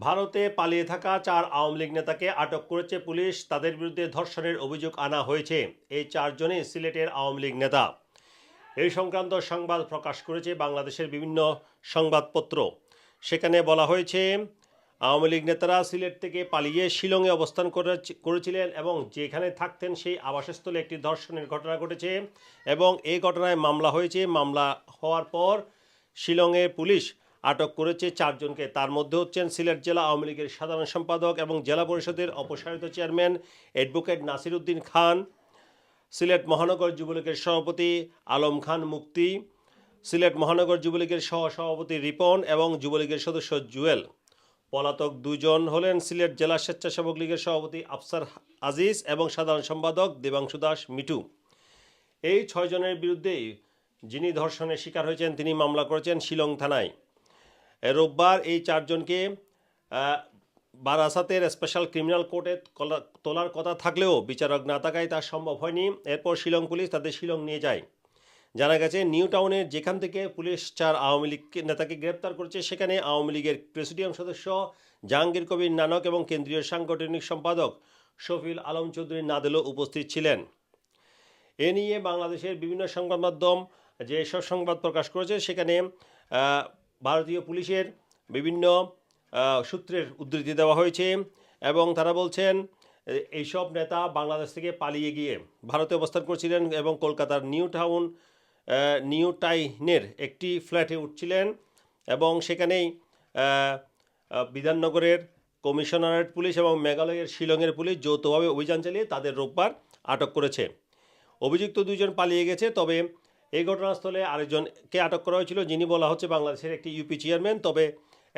ভারতে পালিয়ে থাকা চার আওয়ামী লীগ নেতাকে আটক করেছে পুলিশ। তাদের বিরুদ্ধে ধর্ষণের অভিযোগ আনা হয়েছে। এই চারজনই সিলেটের আওয়ামী লীগ নেতা। এই সংক্রান্ত সংবাদ প্রকাশ করেছে বাংলাদেশের বিভিন্ন সংবাদপত্র। সেখানে বলা হয়েছে, আওয়ামী লীগ নেতারা সিলেট থেকে পালিয়ে শিলংয়ে অবস্থান করে- করেছিলেন এবং যেখানে থাকতেন সেই আবাসস্থলে একটি ধর্ষণের ঘটনা ঘটেছে এবং এই ঘটনায় মামলা হয়েছে। মামলা হওয়ার পর শিলংয়ে পুলিশ আটক করেছে চারজনকে। তার মধ্যে হচ্ছেন সিলেট জেলা আওয়ামী লীগের সাধারণ সম্পাদক এবং জেলা পরিষদের অপসারিত চেয়ারম্যান অ্যাডভোকেট নাসির উদ্দিন খান, সিলেট মহানগর যুবলীগের সভাপতি আলম খান মুক্তি সিলেট মহানগর যুবলীগের সহ সভাপতি রিপন এবং যুবলীগের সদস্য জুয়েল। পলাতক দুজন হলেন সিলেট জেলা স্বেচ্ছাসেবক লীগের সভাপতি আফসার আজিজ এবং সাধারণ সম্পাদক দেবাংশু দাস মিটু এই ছয়জনের বিরুদ্ধেই যিনি ধর্ষণের শিকার হয়েছেন, তিনি মামলা করেছেন শিলং থানায়। রোববার এই চারজনকে বারাসাতের স্পেশাল ক্রিমিনাল কোর্টে তোলার কথা থাকলেও বিচারক না থাকায় তা সম্ভব হয়নি। এরপর শিলং পুলিশ তাদের শিলং নিয়ে যায়। জানা গেছে, নিউ টাউনের যেখান থেকে পুলিশ চার আওয়ামী লীগ নেতাকে গ্রেপ্তার করেছে, সেখানে আওয়ামী লীগের প্রেসিডিয়াম সদস্য জাহাঙ্গীর কবির নানক এবং কেন্দ্রীয় সাংগঠনিক সম্পাদক শফিল আলম চৌধুরী নাদেলও উপস্থিত ছিলেন। এ নিয়ে বাংলাদেশের বিভিন্ন সংবাদ মাধ্যম যেসব সংবাদ প্রকাশ করেছে, সেখানে ভারতীয় পুলিশের বিভিন্ন সূত্রের উদ্ধৃতি দেওয়া হয়েছে এবং তারা বলছেন এইসব নেতা বাংলাদেশ থেকে পালিয়ে গিয়ে ভারতে অবস্থান করছিলেন এবং কলকাতার নিউ টাউন নিউ টাইনের একটি ফ্ল্যাটে উঠছিলেন এবং সেখানেই বিধাননগরের কমিশনারেট পুলিশ এবং মেঘালয়ের শিলংয়ের পুলিশ যৌথভাবে অভিযান চালিয়ে তাদের রোববার আটক করেছে। অভিযুক্ত দুইজন পালিয়ে গেছে, তবে এই ঘটনাস্থলে আরেকজনকে আটক করা হয়েছিল, যিনি বলা হচ্ছে বাংলাদেশের একটি ইউপি চেয়ারম্যান। তবে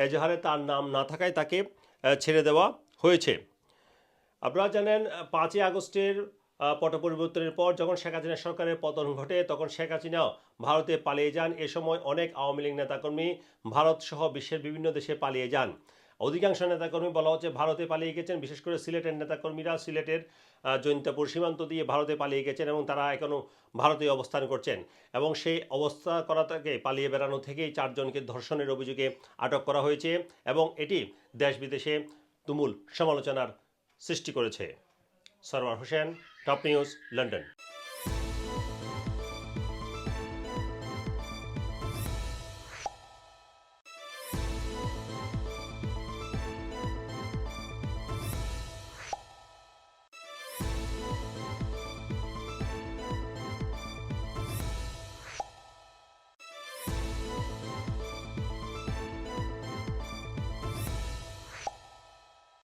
এজাহারে তার নাম না থাকায় তাকে ছেড়ে দেওয়া হয়েছে। আপনারা জানেন পাঁচই আগস্টের পট পরিবর্তনের পর যখন শেখ হাসিনা সরকারের পতন ঘটে, তখন শেখ হাসিনাও ভারতে পালিয়ে যান। এ সময় অনেক আওয়ামী লীগ নেতাকর্মী ভারত সহ বিশ্বের বিভিন্ন দেশে পালিয়ে যান। অধিকাংশ নেতাকর্মী বলা হচ্ছে ভারতে পালিয়ে গেছেন, বিশেষ করে সিলেটের নেতাকর্মীরা সিলেটের জৈন্তাপুর সীমান্ত দিয়ে ভারতে পালিয়ে গেছেন এবং তারা এখনও ভারতে অবস্থান করছেন এবং সেই অবস্থা করা থেকে পালিয়ে বেড়ানো থেকেই চারজনকে ধর্ষণের অভিযোগে আটক করা হয়েছে এবং এটি দেশ বিদেশে তুমুল সমালোচনার সৃষ্টি করেছে। Sarwar Hossain, top news, London.